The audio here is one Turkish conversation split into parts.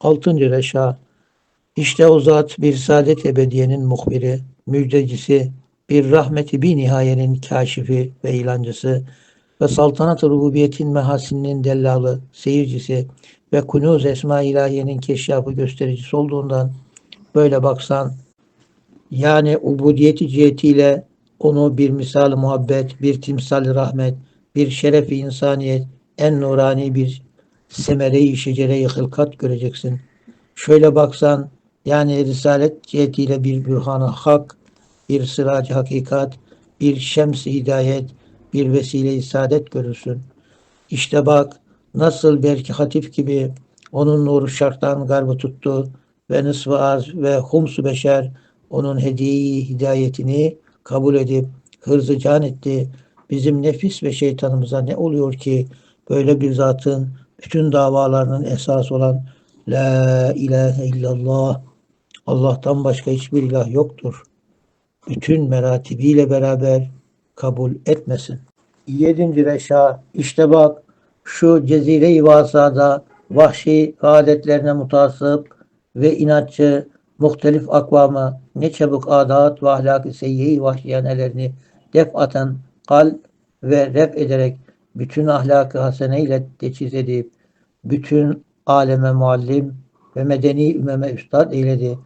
Altıncı reşa. İşte o zat bir saadet ebediyenin muhbiri, müjdecisi, bir rahmeti bir nihayenin kaşifi ve ilancısı ve saltanat-ı rububiyetin mehasininin dellalı, seyircisi ve kunuz esma ilahiyenin keşyafı göstericisi olduğundan böyle baksan yani ubudiyeti cihetiyle onu bir misal muhabbet, bir timsal rahmet, bir şerefi insaniyet, en nurani bir semere-i şecere-i hılkat göreceksin. Şöyle baksan yani risalet cihetiyle bir bürhan hak, bir sırac hakikat, bir şems-i hidayet, bir vesile-i saadet görürsün. İşte bak nasıl belki hatif gibi onun nuru şarktan garbı tuttu ve nısf-ı arz ve hums-u beşer onun hediye hidayetini kabul edip hırzı can etti. Bizim nefis ve şeytanımıza ne oluyor ki böyle bir zatın bütün davalarının esas olan La ilahe illallah Allah'tan başka hiçbir ilah yoktur. Bütün meratibiyle beraber kabul etmesin. Yedinci reşa işte bak şu cezire-i vasada vahşi adetlerine mutasip ve inatçı muhtelif akvamı ne çabuk adat ve ahlak-ı seyyi vahşiyanelerini defaten kal ve ref ederek bütün ahlakı hasene ile teçhiz edip bütün aleme muallim ve medeni ümeme üstad eyledi.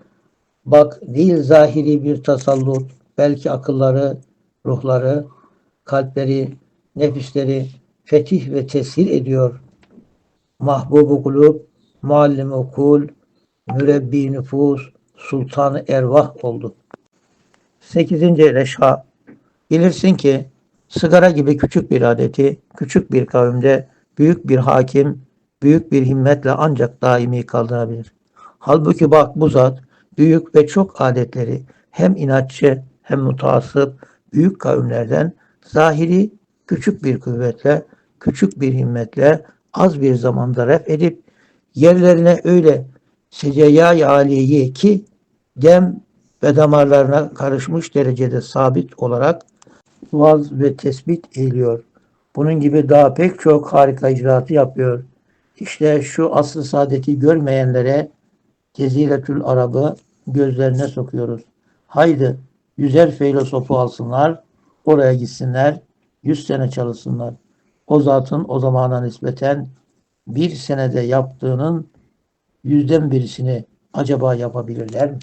Bak değil zahiri bir tasallut, belki akılları, ruhları, kalpleri, nefisleri fetih ve tesir ediyor. Mahbubu kulub, muallim kul, mürebbi nüfus, sultanı ervah oldu. Sekizinci reşha. Bilirsin ki sigara gibi küçük bir adeti, küçük bir kavimde büyük bir hakim, büyük bir himmetle ancak daimi kaldırabilir. Halbuki bak bu zat büyük ve çok adetleri hem inatçı hem mutasip büyük kavimlerden zahiri küçük bir kuvvetle, küçük bir himmetle az bir zamanda ref edip yerlerine öyle seceyay aliyeyi ki dem ve damarlarına karışmış derecede sabit olarak vaz ve tespit eğiliyor. Bunun gibi daha pek çok harika icraatı yapıyor. İşte şu aslı saadeti görmeyenlere Ceziretül Arab'ı gözlerine sokuyoruz. Haydi yüzer filosofu alsınlar, oraya gitsinler, yüz sene çalışsınlar. O zatın o zamana nispeten bir senede yaptığının yüzden birisini acaba yapabilirler mi?